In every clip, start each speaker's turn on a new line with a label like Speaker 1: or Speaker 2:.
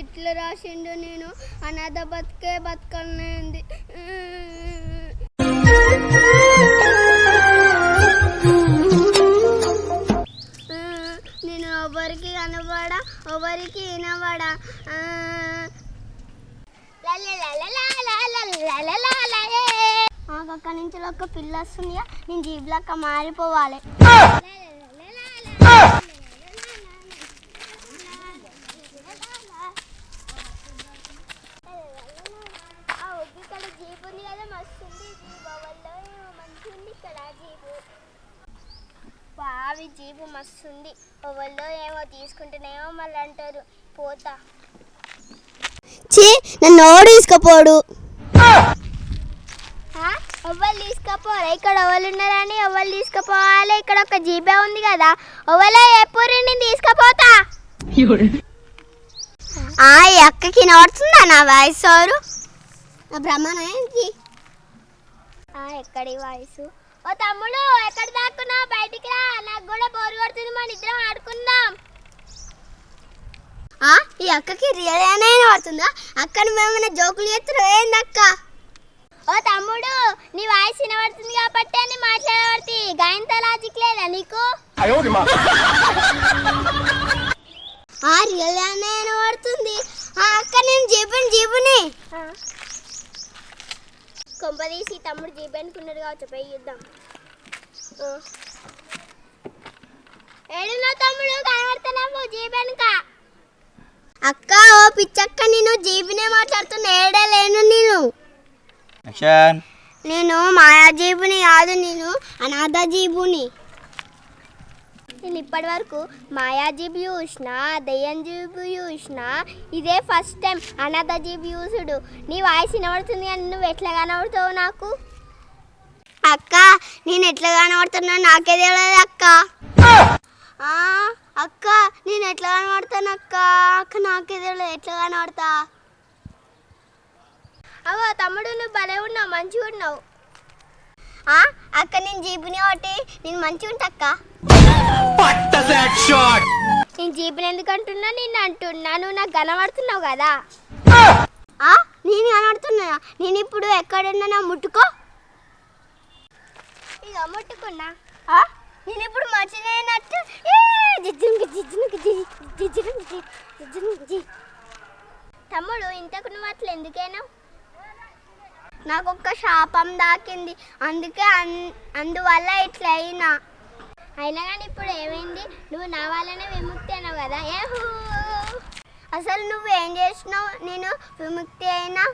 Speaker 1: ఇట్లా రాసిండు నేను. అనాథ బతికే బతకనేంది నేను ఎవరికి కనబడా ఎవరికి వినబడా? ఆ. అక్కడి నుంచి ఒక పిల్ల వస్తుందిగా. నేను జీబులక్క మారిపోవాలి ఆ ఒక్క ఇక్కడ ఇక్కడ బావి జీపు మస్తుంది. ఎవరిలో ఏమో తీసుకుంటేనేమో మళ్ళీ అంటారు పోతా. చీ నన్ను ఎవడు తీసుకపోడు? ఎవరు తీసుకపోరా? ఇక్కడ ఎవరు ఉన్నారని ఎవరు తీసుకుపోవాలి? ఇక్కడ ఒక జీబే ఉంది కదా. ఎవరో ఎప్పుడు నేను తీసుకుపోతా? ఆ అక్కకి నడుతుందా నా వాయిస్ ఎవరు? నా బ్రహ్మణ ఏంటి? ఎక్కడి వాయిస్? ఓ తమ్ముడు ఎక్కడ దాక్కున్నావు? బయటికి రా నాకు కూడా బోరు కొడుతుంది మన ఇద్దరం ఆడుకుందాం. ఆ, ఈ అక్కకి రియల్ గానే పడుతుందా? అక్కను మేమైనా జోకులు చేస్తున్నావు ఏంది అక్క? ఓ తమ్ముడు నీ వాయిస్ వినబడుతుంది కాబట్టి అని మాట్లాడబడుతుంది గాయంత లాజిక్ లేదా నీకు? ఆ రియల్ గానే వినబడుతుంది ఆ అక్క నేను జీబుని జీబుని కొంపదీసి తమ్ముడు జీబు అనుకున్నాడు కావచ్చు పోయి చూద్దాం. ఏడున్నా తమ్ముడు కనబడుతున్నావు జీబు వెనుక అక్క ఓ పిచ్చక్క నేను జీబునే మాట్లాడుతున్నా ఏడే లేను నేను. నేను మాయా జీబుని కాదు నేను అనాథ జీబుని. నేను ఇప్పటి వరకు మాయాజీబి చూసిన దయ్యం జీబు చూసిన ఇదే ఫస్ట్ టైం అనాథ జీబు చూసుడు. నీ వాయిస్ వినబడుతుంది కానీ నువ్వు ఎట్లా కనబడుతావు నాకు? అక్క నేను ఎట్లా కనబడుతున్నా నాకే తెలియదు అక్క. అక్క నేను ఎట్లా కనబడతాను అక్క? అక్క నాకే తెలియదు. ఎట్లా కనబడతా? అవో తమ్ముడు నువ్వు భలే ఉన్నావు మంచిగా ఉన్నావు. అక్క నేను జీబుని ఒకటి. నేను మంచిగా ఉంటా అక్క. నేను జీబుని ఎందుకు అంటున్నా? నేను అంటున్నా. నువ్వు నాకు కనబడుతున్నావు కదా. ఆ, నేను కనబడుతున్నా నేను ఇప్పుడు ఎక్కడున్నా ముట్టుకో? ఇక ముట్టుకున్నా. ఆ, నేను ఇప్పుడు మర్చిపోయినట్టు. తమ్ముడు ఇంతకు నువ్వు అట్లా ఎందుకైనా నాకు ఒక శాపం దాకింది. అందుకే అన్- అందువల్ల ఇట్లా అయినా అయినా కానీ ఇప్పుడు ఏమైంది? నువ్వు నా వల్లనే విముక్తి అయినావు కదా? ఏహూ అసలు నువ్వు ఏం చేసినావు? నేను విముక్తి అయినా?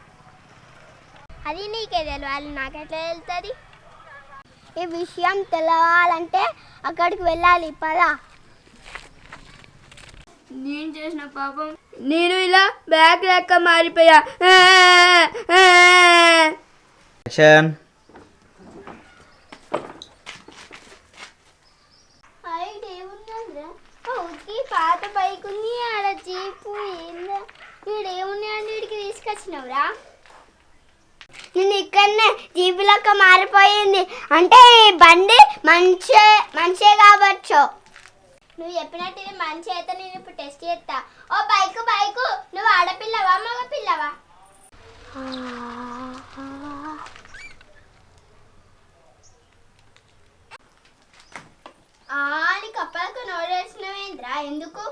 Speaker 1: అది నీకే తెలియాలి నాకెట్లా తెలుస్తుంది? ఈ విషయం తెలవాలంటే అక్కడికి వెళ్ళాలి. పదా.
Speaker 2: నేను చేసిన పాపం నేను ఇలా బ్యాగ్ లెక్క మారిపోయా.
Speaker 3: యాక్షన్
Speaker 1: పాత బైక్ ఉంది ఆడ జీపు ఏందా. వీడికి తీసుకొచ్చినవురా? నేను ఇక్కడనే జీపులక్క మారిపోయింది. అంటే ఈ బండి మంచి మంచే కావచ్చు. నువ్వు చెప్పినట్టు ఇది మంచి అయితే నేను ఇప్పుడు టెస్ట్ చేస్తా. ఓ బైక్ బైక్ నువ్వు ఆడపిల్లవా మగ పిల్లవా నీకు అప్పలకు నోడేసినవేంద్రా ఎందుకు?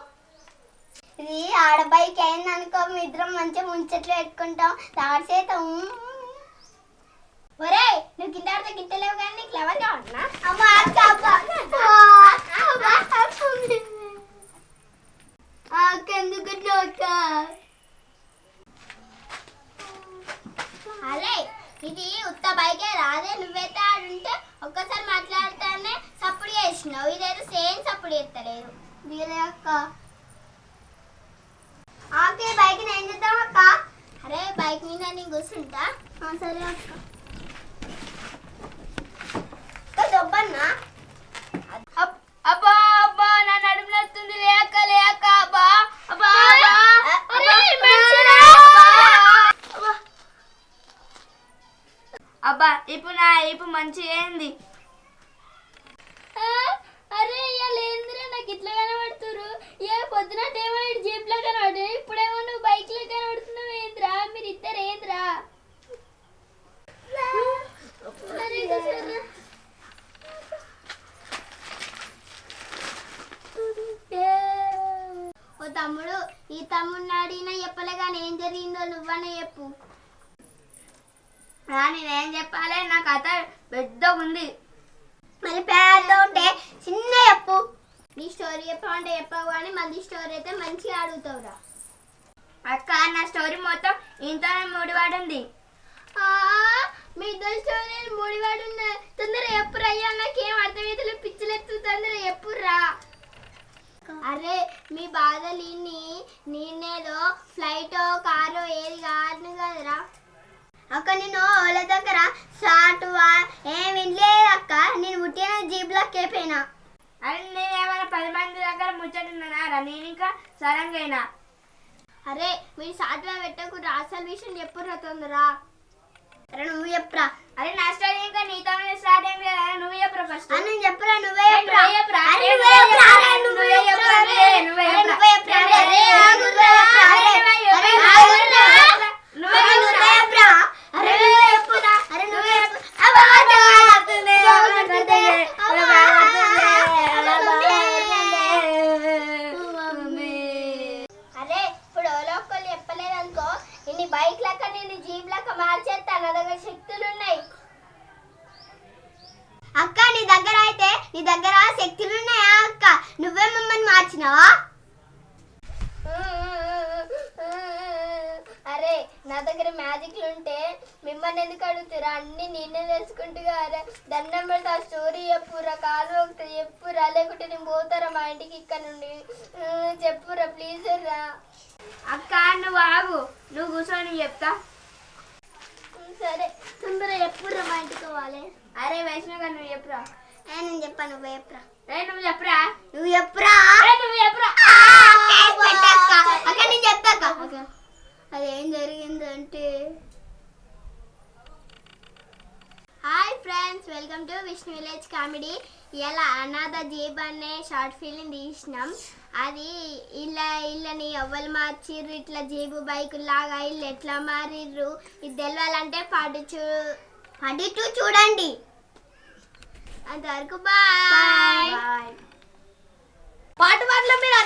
Speaker 1: ఇది ఆడబైక్ అయింది అనుకో మీ ఇద్దరం మంచిగా ముంచెట్లు పెట్టుకుంటాం. తాడు చేత ఒరే నువ్వు కింద గిట్టలేవు కానీ నీకు లవర్ కావన్నా అమ్మా అక్క అక్క అక్క ఎందుకు ఇట్లా అక్క అరే ఇది ఉత్త బైకే రాదే నువ్వైతే ఆడుంటే ఒక్కసారి మాట్లాడుతానే సప్పుడు చేసినావు ఇదైతే సేమ్ సప్పుడు చేస్తలేదు దిగలే అక్క ఆకే బైక్ నేను చేద్దాం అక్క? అరే బైక్ మీద నేను కూర్చుంటా. సరే అక్క. దొబ్బన్నా?
Speaker 2: అబ్- అబ్బా అబ్బా నా నడుము నొస్తుంది. లేక లేక అబ్బా. అబ్బా. అబ్బా ఇప్పుడు నా ఇప్పుడు మంచిగా
Speaker 1: పొద్దున దేవుడు జీప్లో కనబడు ఇప్పుడేమో నువ్వు బైక్లో కనబడుతున్నావు ఏంద్రా? మీరు ఇద్దరు ఏంద్రా? ఓ తమ్ముడు ఈ తమ్ముడు నాడినా చెప్పలే కానీ ఏం జరిగిందో నువ్వనే చెప్పు.
Speaker 2: నేనేం చెప్పాలి? నా కథ పెద్దగా ఉంది
Speaker 1: మరి పెద్ద ఉంటే చిన్న చెప్పు. నీ స్టోరీ చెప్పమంటే చెప్పావు కానీ మంది స్టోరీ అయితే మంచిగా అడుగుతావురా.
Speaker 2: అక్క నా స్టోరీ మొత్తం ఇంతనే ముడిపడింది.
Speaker 1: ఆ, మీ ఇద్దరు స్టోరీలు ముడివాడు ఉన్న తొందర ఎప్పుడు అయ్యా నాకేం అర్థమైతే పిచ్చిలెత్తు తొందర ఎప్పుడురా అరే మీ బాధలు ఇన్ని నేనేదో ఫ్లైట్ కారు ఏది కాదు కదరా. అక్క నేను వాళ్ళ దగ్గర షార్ట్ ఏం వినలేదు అక్క నేను పుట్టిన జీబ్లోకి అయిపోయినా
Speaker 2: అరే నేను ఏమైనా పది మంది దగ్గర ముచ్చటున్నారా? నేను ఇంకా అయినా
Speaker 1: అరే మీరు సాటుగా పెట్టకు అసలు విషయం చెప్పురా తొందరా అరే నువ్వు చెప్పురా.
Speaker 2: అరే నా స్టోరీ ఇంకా నీతో స్టార్ట్ అయింది కదా నువ్వు చెప్పరా ఫస్ట్
Speaker 1: నేను చెప్పరా నువ్వే
Speaker 2: ఏ,
Speaker 1: చెప్పురా.
Speaker 2: నువ్వే చెప్పురా.
Speaker 1: అరే,
Speaker 2: ఏ,
Speaker 1: నువ్వే చెప్పురా. అరే,
Speaker 2: నువ్వే
Speaker 1: నువ్వే
Speaker 2: చెప్పురా.
Speaker 1: చెప్పురా.
Speaker 2: ఏ, నువ్వే
Speaker 1: అరే,
Speaker 2: చెప్పురా.
Speaker 1: నువ్వే చెప్పురా.
Speaker 2: అరే,
Speaker 1: అరే,
Speaker 2: ఏ,
Speaker 1: ఆగుర్రా.
Speaker 2: అరే,
Speaker 1: అరే,
Speaker 2: నువ్వే
Speaker 1: అరే,
Speaker 2: చెప్పురా.
Speaker 1: ఆగుర్రా.
Speaker 2: నువ్వే
Speaker 1: అరే,
Speaker 2: చెప్పురా.
Speaker 1: నువ్వే చెప్పురా. అరే, నువ్వే చెప్పురా. అరే, నువ్వే చెప్పు. అబ్బా, అబ్బా,
Speaker 2: బాగుంటుంది,
Speaker 1: అబ్బా,
Speaker 2: బాగుంటుంది.
Speaker 1: అబ్బా,
Speaker 2: మమ్మీ.
Speaker 1: అరే ఇప్పుడు ఎవరో ఒక్కళ్ళు చెప్పలేదు అనుకో ఇన్ని బైక్ లెక్క నేను జీప్ లెక్క మార్చేస్తా నా దగ్గర శక్తులు ఉన్నాయి అక్క నీ దగ్గర అయితే నీ దగ్గర శక్తులు ఉన్నాయా అక్క నువ్వే మమ్మల్ని మార్చినావా అరే నా దగ్గర మ్యాజిక్లు ఉంటే మిమ్మల్ని ఎందుకు అడుగుతారా అన్ని నేనే తెలుసుకుంటుగా అరే దండం పెడితే ఆ స్టోరీ చెప్పురా కాలు ఒకటి చెప్పురా లేకుంటే నేను పోతారా మా ఇంటికి ఇక్కడ నుండి? చెప్పురా ప్లీజ్ రా.
Speaker 2: అక్క నువ్వు ఆగు. నువ్వు కూర్చొని చెప్తా.
Speaker 1: సరే. తొందర ఎప్పుడు మా ఇంటికి పోవాలి.
Speaker 2: అరే వైష్ణవ్ నువ్వు చెప్పురా.
Speaker 1: నేను చెప్పాను నువ్వు చెప్పురా.
Speaker 2: నువ్వు చెప్పురా?
Speaker 1: నువ్వు చెప్పురా?
Speaker 2: అరే నువ్వు చెప్పురా?
Speaker 1: అక్కడ నేను చెప్తాక అదేం జరిగిందంటే hi friends welcome to Vishnu village comedy. ఇలా అనాథ జీబ్ అనే షార్ట్ ఫిలిం తీసినాం. అది ఇలా ఇళ్ళని ఎవ్వరు మార్చిర్రు ఇట్లా జీబు బైక్ లాగా ఇల్లు ఎట్లా మారిర్రు? ఇది తెలవాలంటే పాటు చూ పాటు చూడండి. అంతవరకు బాయ్.
Speaker 2: బాయ్.
Speaker 4: పార్ట్ వన్లో మీరు